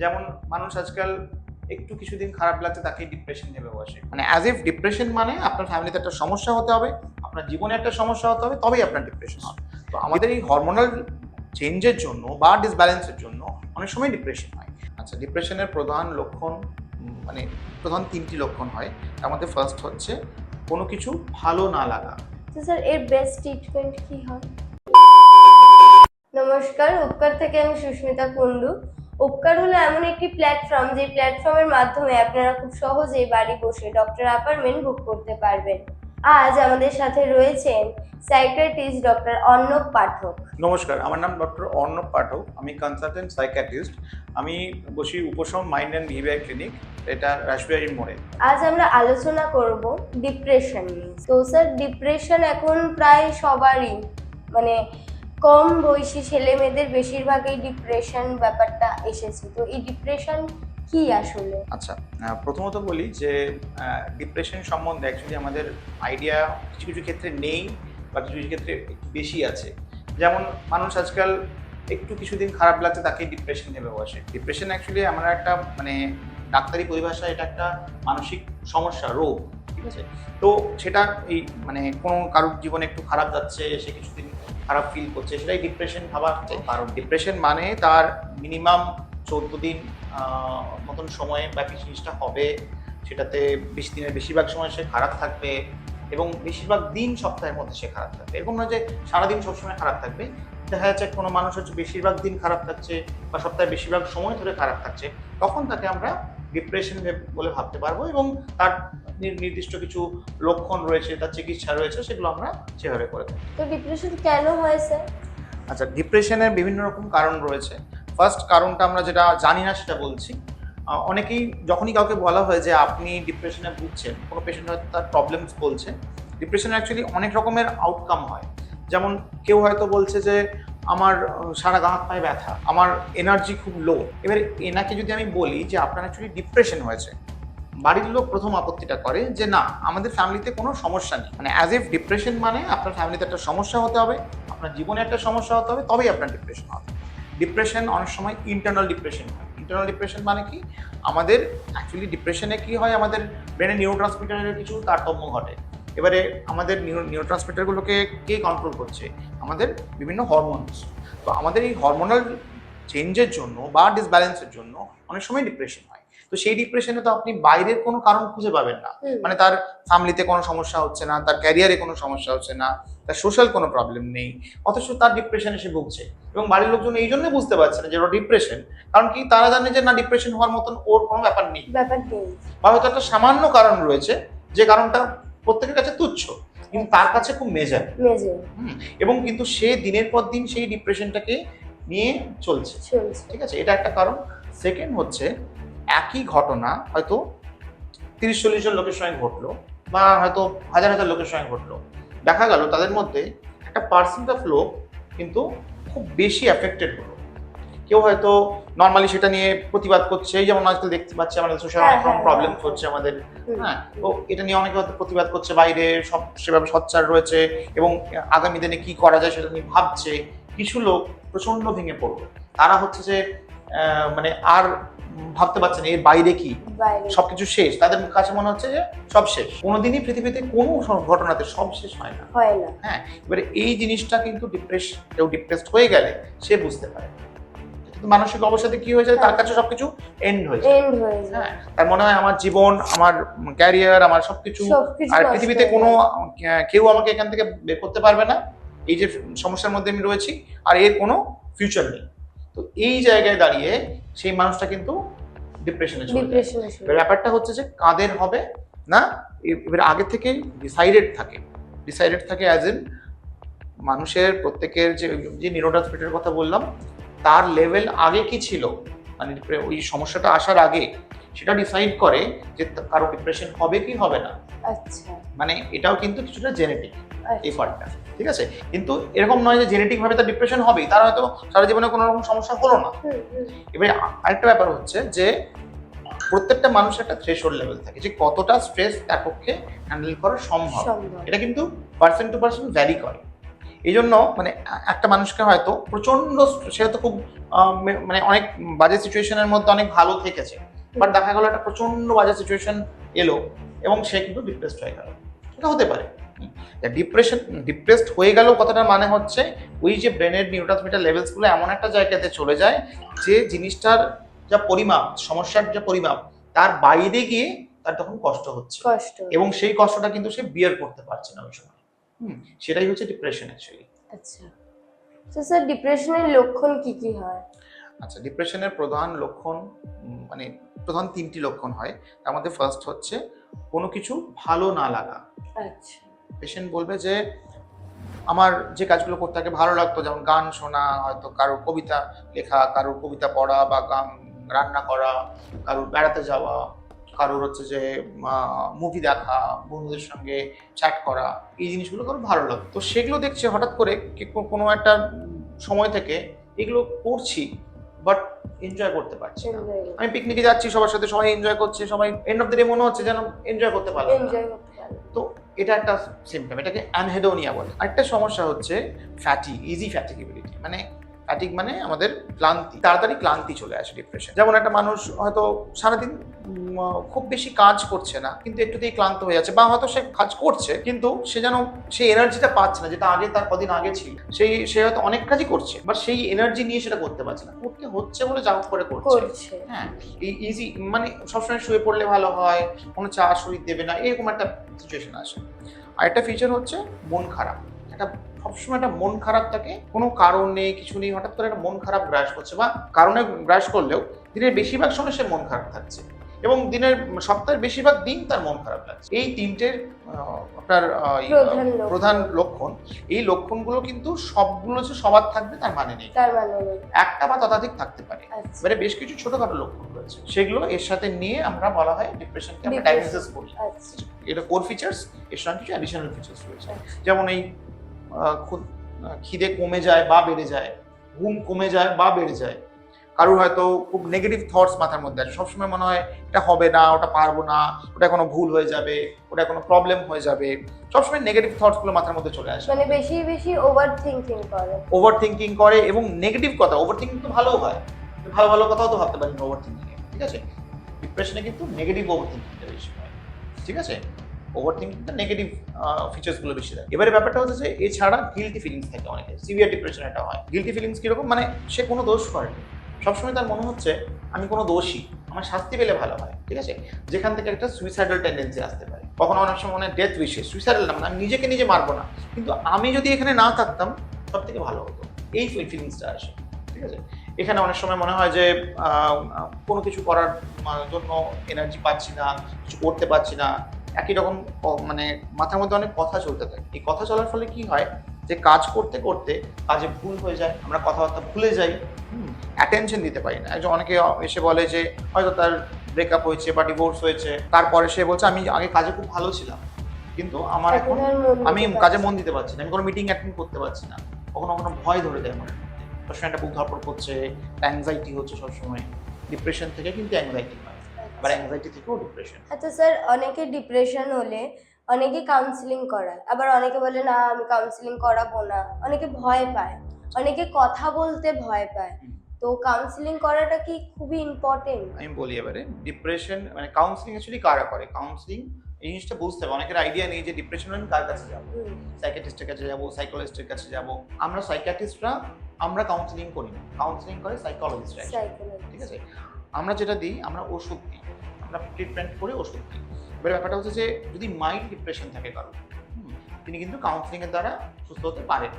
যেমন মানুষ আজকাল একটু কিছুদিন খারাপ লাগছে তাকে ডিপ্রেশন ভেবে বসে মানে অ্যাজ ইফ ডিপ্রেশন মানে আপনার ফ্যামিলিতে একটা সমস্যা হতে হবে আপনার জীবনে একটা সমস্যা হতে হবে তবেই আপনার ডিপ্রেশন হবে। তো আমাদের এই হরমোনাল চেঞ্জের জন্য বা ডিসব্যালেন্সের জন্য অনেক সময় ডিপ্রেশন হয়। আচ্ছা ডিপ্রেশনের প্রধান লক্ষণ মানে প্রধান তিনটি লক্ষণ হয়। তার মধ্যে ফার্স্ট হচ্ছে কোনো কিছু ভালো না লাগা। তো স্যার এর বেস্ট ট্রিটমেন্ট কি হয়? নমস্কার উপকার থেকে আমি সুস্মিতা কুন্ডু উপকার হলো এমন একটি প্ল্যাটফর্ম যে প্ল্যাটফর্মের মাধ্যমে আপনারা খুব সহজেই বাড়ি বসে ডক্টর অ্যাপার্টমেন্ট বুক করতে পারবেন। আজ আমাদের সাথে রয়েছেন সাইকিয়াট্রিস্ট ডক্টর অর্ণব পাঠক। নমস্কার আমার নাম ডক্টর অর্ণব পাঠক আমি কনসালটেন্ট সাইকিয়াট্রিস্ট আমি বসি উপশম মাইন্ড অ্যান্ড বিহেভিয়ার ক্লিনিক এটা রাসবিহারি মোড়ে। আজ আমরা আলোচনা করব ডিপ্রেশন নিয়ে। তো স্যার ডিপ্রেশন এখন প্রায় সবারই মানে কম বয়সী ছেলে মেয়েদের বেশিরভাগই ডিপ্রেশন ব্যাপারটা এসেছে। তো এই ডিপ্রেশন কি আসলে? আচ্ছা প্রথমত বলি যে ডিপ্রেশন সম্বন্ধে অ্যাকচুয়ালি আমাদের আইডিয়া কিছু কিছু ক্ষেত্রে নেই বা কিছু কিছু ক্ষেত্রে বেশি আছে। যেমন মানুষ আজকাল একটু কিছুদিন খারাপ লাগছে তাকে ডিপ্রেশন ভেবে বসে। ডিপ্রেশন অ্যাকচুয়ালি আমরা একটা মানে ডাক্তারি পরিভাষায় এটা একটা মানসিক সমস্যা, রোগ। ঠিক আছে? তো সেটা এই মানে কোনো কারোর জীবনে একটু খারাপ যাচ্ছে সে কিছুদিন খারাপ ফিল করছে সেটাই ডিপ্রেশন ভাবা হচ্ছে কারণ। ডিপ্রেশন মানে তার মিনিমাম চোদ্দ দিন মতন সময়ে ব্যাপী জিনিসটা হবে। সেটাতে বিশ দিনের বেশিরভাগ সময় সে খারাপ থাকবে এবং বেশিরভাগ দিন সপ্তাহের মধ্যে সে খারাপ থাকবে। এরকম নয় যে সারাদিন সবসময় খারাপ থাকবে। দেখা যাচ্ছে কোনো মানুষ হচ্ছে বেশিরভাগ দিন খারাপ থাকছে বা সপ্তাহে বেশিরভাগ সময় ধরে খারাপ থাকছে। তখন তাকে আমরা ডিপ্রেশন বলে ভাবতে পারব এবং তার নির্দিষ্ট কিছু লক্ষণ রয়েছে তার চিকিৎসা রয়েছে সেগুলো আমরা সেভাবে করে থাকি। তো ডিপ্রেশন কেন হয়েছে? আচ্ছা ডিপ্রেশনের বিভিন্ন রকম কারণ রয়েছে। ফার্স্ট কারণটা আমরা যেটা জানি না সেটা বলছি। অনেকেই যখনই কাউকে বলা হয় যে আপনি ডিপ্রেশনে ভুগছেন কোনো পেশেন্ট হয়তো তার প্রবলেমস বলছে। ডিপ্রেশনে অ্যাকচুয়ালি অনেক রকমের আউটকাম হয়। যেমন কেউ হয়তো বলছে যে আমার সারা গা হাত পায়ে ব্যথা, আমার এনার্জি খুব লো এবার এনাকে যদি আমি বলি যে আপনার অ্যাকচুয়ালি ডিপ্রেশন হয়েছে, বাড়ির লোক প্রথম আপত্তিটা করে যে না, আমাদের ফ্যামিলিতে কোনো সমস্যা নেই। মানে অ্যাজ ইফ ডিপ্রেশন মানে আপনার ফ্যামিলিতে একটা সমস্যা হতে হবে, আপনার জীবনে একটা সমস্যা হতে হবে, তবেই আপনার ডিপ্রেশন হবে। ডিপ্রেশন অনেক সময় ইন্টারনাল ডিপ্রেশন হয়। ইন্টারনাল ডিপ্রেশন মানে কি? আমাদের অ্যাকচুয়ালি ডিপ্রেশনে কি হয়? আমাদের ব্রেনে নিউরো ট্রান্সমিটারের কিছু তারতম্য ঘটে। এবারে আমাদের নিউরো ট্রান্সমিটারগুলোকে কে কন্ট্রোল করছে? আমাদের বিভিন্ন হরমোনস তো আমাদের এই হরমোনাল চেঞ্জের জন্য বা ডিসব্যালেন্সের জন্য অনেক সময় ডিপ্রেশন হয়। তো সেই ডিপ্রেশনে তো আপনি বাইরের কোনো কারণ খুঁজে পাবেন না। মানে তার ফ্যামিলিতে কোনো সমস্যা হচ্ছে না তার ক্যারিয়ারে কোনো সমস্যা হচ্ছে না তার সোশ্যাল কোনো প্রবলেম নেই। অথচ তার ডিপ্রেশন এসে ভুগছে। এবং বাড়ির লোকজন এই জন্য বুঝতে পারছে না যে ওর ডিপ্রেশন কারণ কি তারা জানে যে না ডিপ্রেশন হওয়ার মতন ওর কোনো ব্যাপার নেই। ব্যাপার নেই। বা হয়তো একটা সামান্য কারণ রয়েছে যে কারণটা প্রত্যেকের কাছে তুচ্ছ। কিন্তু তার কাছে খুব মেজার মেজে এবং কিন্তু সে দিনের পর দিন সেই ডিপ্রেশনটাকে নিয়ে চলছে। চলছে। ঠিক আছে এটা একটা কারণ। সেকেন্ড হচ্ছে একই ঘটনা হয়তো তিরিশ চল্লিশ জন লোকের সঙ্গে ঘটলো বা হয়তো হাজার হাজার লোকের সঙ্গে ঘটলো। দেখা গেল তাদের মধ্যে একটা পার্সেন্ট অফ লোক কিন্তু খুব বেশি অ্যাফেক্টেড হলো। কেউ হয়তো নর্মালি সেটা নিয়ে প্রতিবাদ করছে। এই যেমন আজকাল দেখতে পাচ্ছি আমাদের সোশ্যাল অনেক রকম প্রবলেম। হচ্ছে আমাদের। হ্যাঁ তো এটা নিয়ে অনেকে হয়তো প্রতিবাদ করছে বাইরে সব সেভাবে সচ্চার রয়েছে এবং আগামী দিনে কি করা যায় সেটা নিয়ে ভাবছে। কিছু লোক প্রচণ্ড ভেঙে পড়বে। তারা হচ্ছে যে মানে আর ভাবতে পারছে না এর বাইরে কি? সবকিছু শেষ। তাদের কাছে মনে হচ্ছে যে সব শেষ। কোনোদিনই পৃথিবীতে কোনো ঘটনাতে সব শেষ হয় না। হ্যাঁ এবারে এই জিনিসটা কিন্তু ডিপ্রেস কেউ ডিপ্রেসড হয়ে গেলে সে বুঝতে পারে। মানসিক অবসাদে কি হয়ে যায় তার কাছে সবকিছু এন্ড হয়ে যায়। এন্ড হয়ে যায়। হ্যাঁ তার মনে হয় আমার জীবন আমার ক্যারিয়ার আমার সবকিছু আর পৃথিবীতে কোনো কেউ আমাকে এখান থেকে বের করতে পারবে না। এই যে সমস্যার মধ্যে আমি রয়েছি আর এর কোনো ফিউচার নেই। তো এই জায়গায় দাঁড়িয়ে সেই মানুষটা কিন্তু ডিপ্রেশনে চলে যায়। ব্যাপারটা হচ্ছে যে কাদের হবে না? এবার আগে থেকে ডিসাইডেড থাকে। ডিসাইডেড থাকে অ্যাজ ইন মানুষের প্রত্যেকের যে যে নিউরোট্রান্সমিটারের কথা বললাম তার লেভেল আগে কি ছিল? মানে ওই সমস্যাটা আসার আগে সেটা ডিসাইড করে যে কারও ডিপ্রেশন হবে কি হবে না। আচ্ছা। মানে এটাও কিন্তু কিছুটা জেনেটিক এই পার্টটা ঠিক আছে? কিন্তু এরকম নয় যে জেনেটিক ভাবে তার ডিপ্রেশন হবেই তার হয়তো সারা জীবনে কোনো রকম সমস্যা হলো না। এবারে আরেকটা ব্যাপার হচ্ছে যে প্রত্যেকটা মানুষের একটা থ্রেশহোল্ড লেভেল থাকে যে কতটা স্ট্রেস তার পক্ষে হ্যান্ডেল করা সম্ভব। সম্ভব। এটা কিন্তু পার্সন টু পার্সন ভ্যারি করে। এই জন্য মানে একটা মানুষকে হয়তো প্রচণ্ড সে হয়তো খুব মানে অনেক বাজে সিচুয়েশনের মধ্যে অনেক ভালো থেকেছে। বাট দেখা গেলো একটা প্রচণ্ড বাজে সিচুয়েশন এলো এবং সে কিন্তু ডিপ্রেসড হয়ে গেল। এটা হতে পারে। ডিপ্রেশন ডিপ্রেসড হয়ে গেল কথাটার মানে হচ্ছে ওই যে ব্রেনের নিউট্রান্সমিটার লেভেলসগুলো এমন একটা জায়গাতে চলে যায় যে জিনিসটার যা পরিমাপ সমস্যার যা পরিমাপ তার বাইরে গিয়ে তার তখন কষ্ট হচ্ছে। এবং সেই কষ্টটা কিন্তু সে বিয়ার করতে পারছে না ওই সময়। হুম সেটাই হচ্ছে ডিপ্রেশন অ্যাকচুয়ালি আচ্ছা। তো স্যার ডিপ্রেশনের লক্ষণ কি কি হয়? আচ্ছা ডিপ্রেশনের প্রধান লক্ষণ মানে প্রধান তিনটি লক্ষণ হয়। তার মধ্যে ফার্স্ট হচ্ছে কোনো কিছু ভালো না লাগা। আচ্ছা। পেশেন্ট বলবে যে আমার যে কাজগুলো করতে আগে ভালো লাগতো যেমন গান শোনা হয়তো কারোর কবিতা লেখা কারোর কবিতা পড়া বা গান রান্না করা কারোর বেড়াতে যাওয়া কারোর হচ্ছে যে মুভি দেখা বন্ধুদের সঙ্গে চ্যাট করা এই জিনিসগুলো কারোর ভালো লাগতো তো সেগুলো দেখছে হঠাৎ করে কোনো একটা সময় থেকে এগুলো করছি বাট এনজয় করতে পারছি আমি পিকনিকে যাচ্ছি সবার সাথে সবাই এনজয় করছে সবাই এন্ড অফ দ্য ডে মনে হচ্ছে যেন এনজয় করতে পারলাম না। এনজয় করতে পারে তো এটা একটা সিমটম এটাকে অ্যানহেডোনিয়া বলে। আরেকটা সমস্যা হচ্ছে ফ্যাটি ইজি ফ্যাটিকেবিলিটি মানে ফ্যাটিক মানে আমাদের ক্লান্তি তাড়াতাড়ি ক্লান্তি চলে আসে ডিপ্রেশন যেমন একটা মানুষ হয়তো সারাদিন খুব বেশি কাজ করছে না কিন্তু একটুতেই ক্লান্ত হয়ে যাচ্ছে বা হয়তো সে কাজ করছে কিন্তু সে যেন সেই এনার্জিটা পাচ্ছে না যেটা আগে তার কদিন আগে ছিল সেই সে হয়তো অনেক কাজই করছে বাট সেই এনার্জি নিয়ে সেটা করতে পারছে না। করতে হচ্ছে বলে যা করে করছে। হ্যাঁ এই ইজি মানে সবসময় শুয়ে পড়লে ভালো হয় কোনো চা শরীর দেবে না এরকম একটা সিচুয়েশন আসে। আর একটা ফিচার হচ্ছে মন খারাপ একটা সবসময় একটা মন খারাপ থাকে কোনো কারণ নেই কিছু নেই হঠাৎ করে একটা মন খারাপ গ্রাস করছে বা কারণে গ্রাস করলেও দিনের বেশিরভাগ সময় সে মন খারাপ থাকছে এবং দিনের সপ্তাহের বেশিরভাগ দিন তার মন খারাপ লাগছে। এই তিনটের আপনার প্রধান লক্ষণ। এই লক্ষণগুলো কিন্তু সবগুলো যে সবার থাকবে তার মানে নেই। মানে। একটা বা ততাধিক থাকতে পারে। এবারে বেশ কিছু ছোটখাটো লক্ষণ রয়েছে। সেগুলো এর সাথে নিয়ে আমরা বলা হয় ডিপ্রেশনকে আমরা। ডায়াগনোসিস করি আচ্ছা। এটা কোর ফিচার্স এর সঙ্গে কিছু অ্যাডিশনাল ফিচার্স রয়েছে। আচ্ছা। যেমন এই খিদে কমে যায় বা বেড়ে যায় ঘুম কমে যায় বা বেড়ে যায়। কারোর হয়তো খুব নেগেটিভ থটস মাথার মধ্যে আছে। সবসময় মনে হয় এটা হবে না ওটা পারব না ওটা কোনো ভুল হয়ে যাবে ওটা কোনো প্রবলেম হয়ে যাবে। সবসময় নেগেটিভ থটসগুলো মাথার মধ্যে চলে আসে। মানে বেশি বেশি ওভার থিঙ্কিং করে। ওভার থিঙ্কিং করে এবং নেগেটিভ কথা ওভার থিঙ্কিং তো ভালোও হয়। ভালো ভালো কথাও তো ভাবতে পারি ওভার থিঙ্কিং ঠিক আছে? ডিপ্রেশনে কিন্তু নেগেটিভ ওভার থিঙ্কিংটা বেশি হয় ঠিক আছে? ওভার থিঙ্কিংটা নেগেটিভ ফিচার্সগুলো বেশি দেয়। এবারে ব্যাপারটা হচ্ছে যে, এছাড়া গিলটি ফিলিংস থাকে অনেকে সিভিয়ার ডিপ্রেশন এটা হয়। গিলটি ফিলিংস কীরকম? মানে সে কোনো দোষ করেনি সবসময় তার মনে হচ্ছে, আমি কোনো দোষী, আমার শাস্তি পেলে ভালো হয়, ঠিক আছে? যেখান থেকে একটা সুইসাইডাল টেন্ডেন্সি আসতে পারে। কখনো অনেক সময় মনে ডেথ উইশে সুইসাইডাল না মানে আমি নিজেকে নিজে মারবো না। কিন্তু আমি যদি এখানে না থাকতাম সব থেকে ভালো হতো। এই ফিলিংসটা আসে, ঠিক আছে? এখানে অনেক সময় মনে হয় যে কোনো কিছু করার জন্য এনার্জি পাচ্ছি না, কিছু করতে পারছি না। একই রকম মানে মাথার মধ্যে অনেক কথা চলতে থাকে। এই কথা চলার ফলে কি হয় যে কাজ করতে করতে কাজে ভুল হয়ে যায় আমরা কথাবার্তা ভুলে যাই অ্যাটেনশন দিতে পারি না। একজন অনেকে এসে বলে যে হয়তো তার ব্রেকআপ হয়েছে বা ডিভোর্স হয়েছে তারপরে সে বলছে আমি আগে কাজে খুব ভালো ছিলাম কিন্তু আমার এখন আমি কাজে মন দিতে পারছি না আমি কোনো মিটিং অ্যাটেন্ড করতে পারছি না। কখনো কখনো ভয় ধরে দেয় মনে সবসময় একটা বুক ধরপড় করছে অ্যাংজাইটি হচ্ছে সবসময়। ডিপ্রেশন থেকে কিন্তু অ্যাংজাইটি হয় অ্যাংজাইটি থেকেও ডিপ্রেশন আচ্ছা স্যার অনেকে ডিপ্রেশন হলে অনেকে কাউন্সিলিং করায়। আবার অনেকে বলে না আমি কাউন্সিলিং করাবো না। অনেকে ভয় পায়। অনেকে কথা বলতে ভয় পায়। তো কাউন্সিলিং করাটা কি খুবই ইম্পর্টেন্ট আমি বলি এবারে ডিপ্রেশন মানে কাউন্সিলিং অ্যাকচুয়ালি কারা করে? কাউন্সিলিং এই জিনিসটা বুঝতে হবে। অনেকের আইডিয়া নেই যে ডিপ্রেশন আমি কার কাছে যাব? সাইকিয়াট্রিস্টের কাছে যাব সাইকোলজিস্টের কাছে যাব। আমরা সাইকিয়াট্রিস্টরা আমরা কাউন্সিলিং করি না। কাউন্সিলিং করে সাইকোলজিস্টরা ঠিক আছে? আমরা যেটা দিই আমরা ওষুধ দিই। আমরা ট্রিটমেন্ট করে ওষুধ দিই। এবার ব্যাপারটা হচ্ছে যে, যদি মাইল্ড ডিপ্রেশন থাকে কারও তিনি কিন্তু কাউন্সিলিংয়ের দ্বারা সুস্থ হতে পারেন।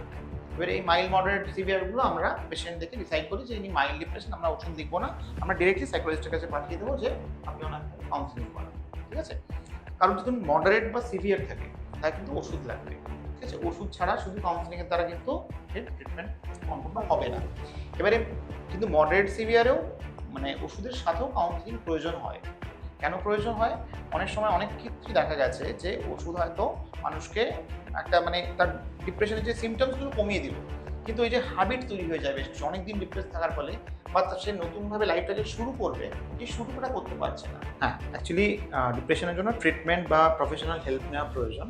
এবার এই মাইল্ড মডারেট সিভিয়ারগুলো আমরা পেশেন্ট দেখে ডিসাইড করি যে, ইনি মাইল্ড ডিপ্রেশন আমরা ওষুধ লিখব না। আমরা ডিরেক্টলি সাইকোলজিস্টের কাছে পাঠিয়ে দেবো যে, আপনি ওনাকে কাউন্সিলিং করান। ঠিক আছে? কারণ যদি মডারেট বা সিভিয়ার থাকে, তার কিন্তু ওষুধ লাগবে। ঠিক আছে? ওষুধ ছাড়া শুধু কাউন্সিলিংয়ের দ্বারা কিন্তু ট্রিটমেন্ট সম্পূর্ণ হবে না। এবারে কিন্তু মডারেট সিভিয়ারেও মানে ওষুধের সাথেও কাউন্সিলিং প্রয়োজন হয়। কেন প্রয়োজন হয়? অনেক সময় অনেক ক্ষেত্রে দেখা গেছে যে ওষুধ হয়তো মানুষকে একটা মানে তার ডিপ্রেশনের যে সিমটমসগুলো কমিয়ে দিল। কিন্তু এই যে হ্যাবিট তৈরি হয়ে যাবে অনেকদিন ডিপ্রেস থাকার ফলে বা তার সে নতুনভাবে লাইফটা লাইফটাকে শুরু করবে, এই শুরুটা করতে পারছে না। হ্যাঁ অ্যাকচুয়ালি ডিপ্রেশনের জন্য ট্রিটমেন্ট বা প্রফেশনাল হেল্প নেওয়া প্রয়োজন।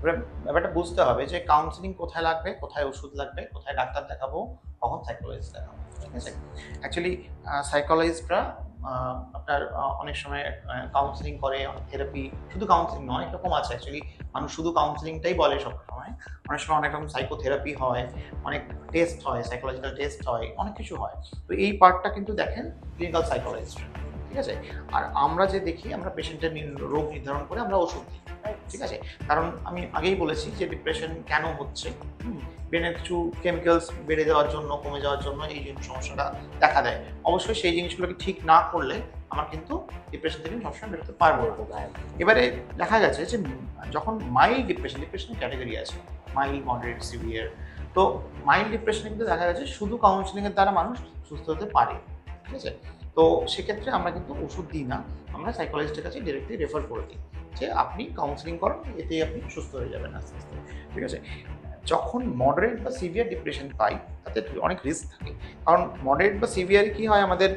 এবার ব্যাপারটা বুঝতে হবে যে কাউন্সিলিং কোথায় লাগবে, কোথায় ওষুধ লাগবে, কোথায় ডাক্তার দেখাবো, কখন সাইকোলজিস্ট দেখাবো। ঠিক আছে? অ্যাকচুয়ালি সাইকোলজিস্টরা আপনার অনেক সময় কাউন্সিলিং করে, অনেক থেরাপি শুধু কাউন্সিলিং নয়, অনেক রকম আছে অ্যাকচুয়ালি মানুষ শুধু কাউন্সিলিংটাই বলে সব সময় অনেক সময় অনেক রকম সাইকোথেরাপি হয়, অনেক টেস্ট হয় সাইকোলজিক্যাল টেস্ট হয়, অনেক কিছু হয়। তো এই পার্টটা কিন্তু দেখেন ক্লিনিক্যাল সাইকোলজিস্ট ঠিক আছে? আর আমরা যে দেখি, আমরা পেশেন্টের রোগ নির্ধারণ করে আমরা ওষুধ দিই ঠিক আছে? কারণ আমি আগেই বলেছি যে ডিপ্রেশন কেন হচ্ছে? ব্রেনের কিছু কেমিক্যালস বেড়ে যাওয়ার জন্য কমে যাওয়ার জন্য এই জন্য সমস্যাটা দেখা দেয়। অবশ্যই সেই জিনিসগুলোকে ঠিক না করলে আমার কিন্তু ডিপ্রেশন থেকে সবসময় বেরোতে পারব না। এবারে দেখা গেছে যে যখন মাইল্ড ডিপ্রেশন ডিপ্রেশনের ক্যাটাগরি আছে মাইল্ড মডারেট সিভিয়ার তো মাইল্ড ডিপ্রেশনে কিন্তু দেখা গেছে শুধু কাউন্সিলিংয়ের দ্বারা মানুষ সুস্থ হতে পারে ঠিক আছে? তো সেক্ষেত্রে আমরা কিন্তু ওষুধ দিই না, আমরা সাইকোলজিস্টের কাছে ডিরেক্টলি রেফার করে দিই যে আপনি কাউন্সিলিং করেন, এতেই আপনি সুস্থ হয়ে যাবেন আস্তে আস্তে। ঠিক আছে? যখন মডারেট বা সিভিয়ার ডিপ্রেশন পাই, তাতে অনেক রিস্ক থাকে। কারণ মডারেট বা সিভিয়ার কি হয় আমাদের?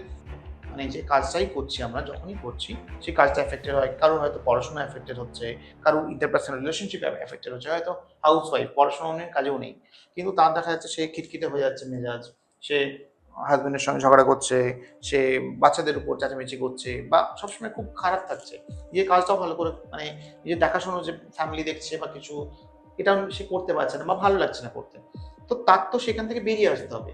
মানে যে কাজটাই করছি আমরা, যখনই করছি, সেই কাজটা এফেক্টেড হয়। কারোর হয়তো পড়াশোনা এফেক্টেড হচ্ছে, কারোর ইন্টারপার্সোনাল রিলেশনশিপ এফেক্টেড হচ্ছে, হয়তো হাউস ওয়াইফ পড়াশোনা অনেক কাজেও নেই। কিন্তু তার দেখা যাচ্ছে সে খিটখিটে হয়ে যাচ্ছে মেজাজ, সে হাজবেন্ডের সঙ্গে ঝগড়া করছে সে বাচ্চাদের উপর চেঁচামেচি করছে বা সবসময় খুব খারাপ থাকছে। যে কাজটাও ভালো করে মানে নিজের দেখাশোনো যে ফ্যামিলি দেখছে বা কিছু এটা সে করতে পারছে না বা ভালো লাগছে না করতে। তো তার তো সেখান থেকে বেরিয়ে আসতে হবে।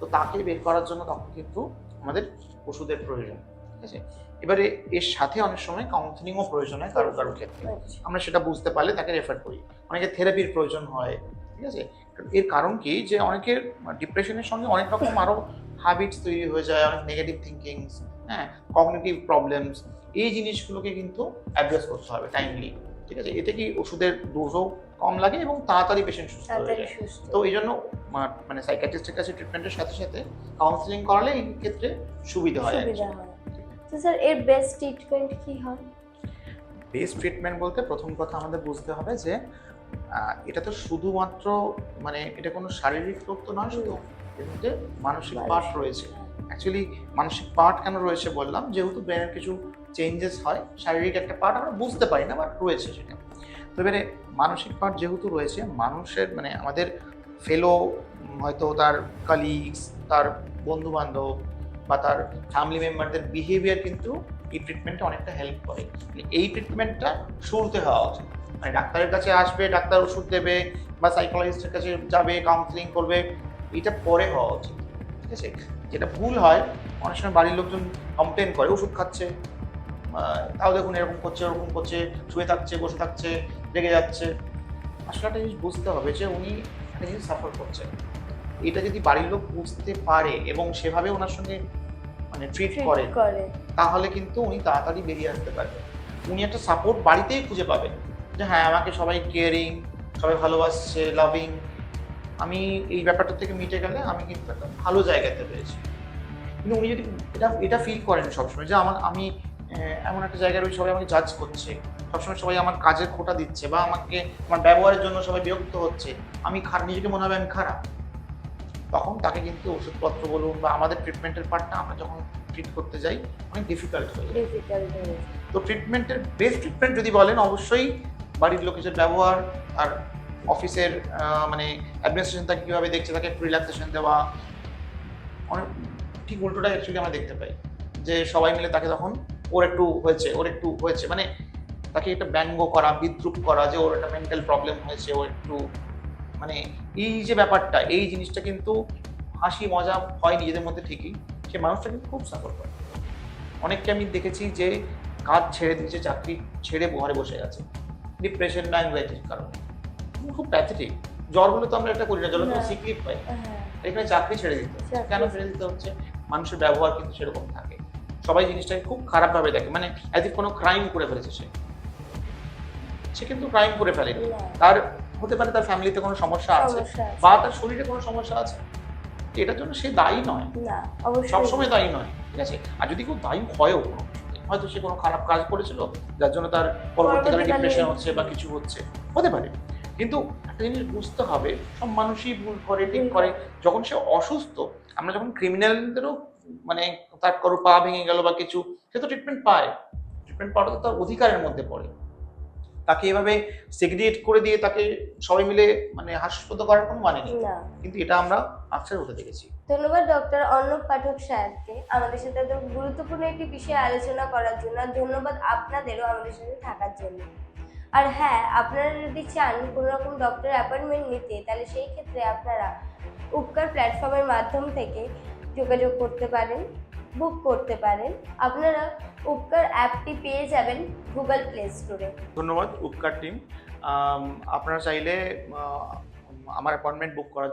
তো তাকে বের করার জন্য তখন কিন্তু আমাদের ওষুধের প্রয়োজন ঠিক আছে? এবারে এর সাথে অনেক সময় কাউন্সিলিংও প্রয়োজন হয় কারও কারও ক্ষেত্রে। আমরা সেটা বুঝতে পারলে তাকে রেফার করি। অনেকে থেরাপির প্রয়োজন হয় ঠিক আছে? এর কারণ কি? যে অনেকের ডিপ্রেশনের সঙ্গে অনেক রকম আরও হ্যাবিটস তৈরি হয়ে যায় অনেক নেগেটিভ থিঙ্কিংস হ্যাঁ কগনিটিভ প্রবলেমস এই জিনিসগুলোকে কিন্তু অ্যাড্রেস করতে হবে টাইমলি ঠিক আছে? এতে কি ওষুধের ডোজও কম লাগে এবং তাড়াতাড়ি পেশেন্ট সুস্থ হয়ে যায়। তো এই জন্য মানে সাইকাট্রিস্টের কাছে ট্রিটমেন্টের সাথে সাথে কাউন্সিলিং করালে এই ক্ষেত্রে সুবিধা হয় তো স্যার এর বেস্ট ট্রিটমেন্ট কি হয়? বেস্ট ট্রিটমেন্ট বলতে প্রথম কথা আমাদের বুঝতে হবে যে এটা তো শুধুমাত্র মানে এটা কোনো শারীরিক রোগ তো নয় শুধু এর মধ্যে মানসিক পার্ট রয়েছে। অ্যাকচুয়ালি মানসিক পার্ট কেন রয়েছে বললাম যেহেতু ব্রেনের কিছু চেঞ্জেস হয় শারীরিক একটা পার্ট আমরা বুঝতে পারি না বাট রয়েছে সেটা। তো এবারে মানসিক পার্ট যেহেতু রয়েছে মানুষের মানে আমাদের ফেলো হয়তো তার কালিগস তার বন্ধু বান্ধব বা তার ফ্যামিলি মেম্বারদের বিহেভিয়ার কিন্তু এই ট্রিটমেন্টে অনেকটা হেল্প করে। মানে এই ট্রিটমেন্টটা শুরুতে হওয়া উচিত। মানে ডাক্তারের কাছে আসবে ডাক্তার ওষুধ দেবে বা সাইকোলজিস্টের কাছে যাবে কাউন্সিলিং করবে এটা পরে হওয়া উচিত ঠিক আছে? যেটা ভুল হয় অনেক সময় বাড়ির লোকজন কমপ্লেন করে ওষুধ খাচ্ছে তাও দেখুন এরকম করছে ওরকম করছে শুয়ে থাকছে বসে থাকছে রেগে যাচ্ছে। আসলে একটা জিনিস বুঝতে হবে যে উনি একটা জিনিস সাফার করছে এটা যদি বাড়ির লোক বুঝতে পারে এবং সেভাবে ওনার সঙ্গে মানে ট্রিট করে করে। তাহলে কিন্তু উনি তাড়াতাড়ি বেরিয়ে আসতে পারবেন। উনি একটা সাপোর্ট বাড়িতেই খুঁজে পাবেন। যে হ্যাঁ আমাকে সবাই কেয়ারিং সবাই ভালোবাসছে লাভিং আমি এই ব্যাপারটা থেকে মিটে গেলে আমি কিন্তু একটা ভালো জায়গাতে রয়েছি। কিন্তু উনি যদি এটা এটা ফিল করেন সবসময় যে আমার আমি এমন একটা জায়গায় রয়েছে সবাই আমাকে জাজ করছে। সবসময় সবাই আমার কাজের খোটা দিচ্ছে বা আমাকে আমার ব্যবহারের জন্য সবাই বিরক্ত হচ্ছে। আমি খারাপ নিজেকে মনে হবে আমি খারাপ। তখন তাকে কিন্তু ওষুধপত্র বলুন বা আমাদের ট্রিটমেন্টের পার্টটা আমরা যখন ট্রিট করতে যাই অনেক ডিফিকাল্ট ডিফিকাল্ট হয়ে যায়। তো ট্রিটমেন্টের বেস্ট ট্রিটমেন্ট যদি বলেন অবশ্যই বাড়ির লোকের ব্যবহার আর অফিসের মানে অ্যাডমিনিস্ট্রেশন তাকে কীভাবে দেখছে, তাকে একটু রিল্যাক্সেশন দেওয়া। অনেক, ঠিক উল্টোটাই অ্যাকচুয়ালি আমরা দেখতে পাই। যে সবাই মিলে তাকে তখন ওর একটু হয়েছে, ওর একটু হয়েছে মানে তাকে একটা ব্যঙ্গ করা, বিদ্রুপ করা, যে ওর একটা মেন্টাল প্রবলেম হয়েছে, ও একটু মানে এই যে ব্যাপারটা, এই জিনিসটা কিন্তু হাসি, মজা হয় নিজেদের মধ্যে ঠিকই। সে মানুষটা কিন্তু খুব সাফার করে। অনেককে আমি দেখেছি যে কাজ ছেড়ে দিয়েছে, চাকরি ছেড়ে ঘরে বসে আছে ডিপ্রেশন বা অ্যাংজাইটির কারণে। খুব প্যাথেটিক জ্বর হলে তো আমরা এটা করি না জ্বর তো না। সিক্রিট পাই। হ্যাঁ। এখানে চাকরি ছেড়ে দিতে হচ্ছে কেন ছেড়ে দিতে হচ্ছে? মানুষের ব্যবহার কিন্তু সেরকম থাকে। সবাই জিনিসটাকে খুব খারাপভাবে দেখে। মানে অ্যাজ কোনো ক্রাইম করে ফেলেছে সে। সে কিন্তু ক্রাইম করে ফেলেনি তার হতে পারে তার ফ্যামিলিতে কোনো সমস্যা আছে বা তার শরীরে কোনো সমস্যা আছে। এটার জন্য সে দায়ী নয়। সবসময় দায়ী নয়। ঠিক আছে? আর যদি কেউ দায়ী হয়ও কোনো। হয়তো সে কোনো খারাপ কাজ করেছিল যার জন্য তার পরবর্তীকালে ডিপ্রেশন হচ্ছে বা কিছু হচ্ছে। হতে পারে। কিন্তু একটা জিনিস বুঝতে হবে সব মানুষই ভুল করে ঠিক করে। যখন সে অসুস্থ আমরা যখন ক্রিমিনালদেরও মানে তার কারও পা ভেঙে গেল বা কিছু সে তো ট্রিটমেন্ট পায়। ট্রিটমেন্ট পাওয়াটা তো তার অধিকারের মধ্যে পড়ে। তাকে এভাবে সেগ্রিগেট করে দিয়ে তাকে সবাই মিলে মানে হাস্যস্পদ করার কোনো মানে নেই। কিন্তু এটা আমরা আকসার হতে দেখেছি। ধন্যবাদ ডক্টর অর্ণব পাঠক সাহেবকে আমাদের সাথে এত গুরুত্বপূর্ণ একটি বিষয়ে আলোচনা করার জন্য আর ধন্যবাদ আপনাদেরও আমাদের সাথে থাকার জন্য। আর হ্যাঁ আপনারা যদি চান কোনো রকম ডক্টর অ্যাপয়েন্টমেন্ট নিতে তাহলে সেই ক্ষেত্রে আপনারা উপকার প্ল্যাটফর্মের মাধ্যম থেকে যোগাযোগ করতে পারেন। বুক করতে পারেন। আপনারা উপকার অ্যাপটি পেয়ে যাবেন গুগল প্লে স্টোরে। ধন্যবাদ উপকার টিম। আপনারা চাইলে আমার অ্যাপয়েন্টমেন্ট বুক করার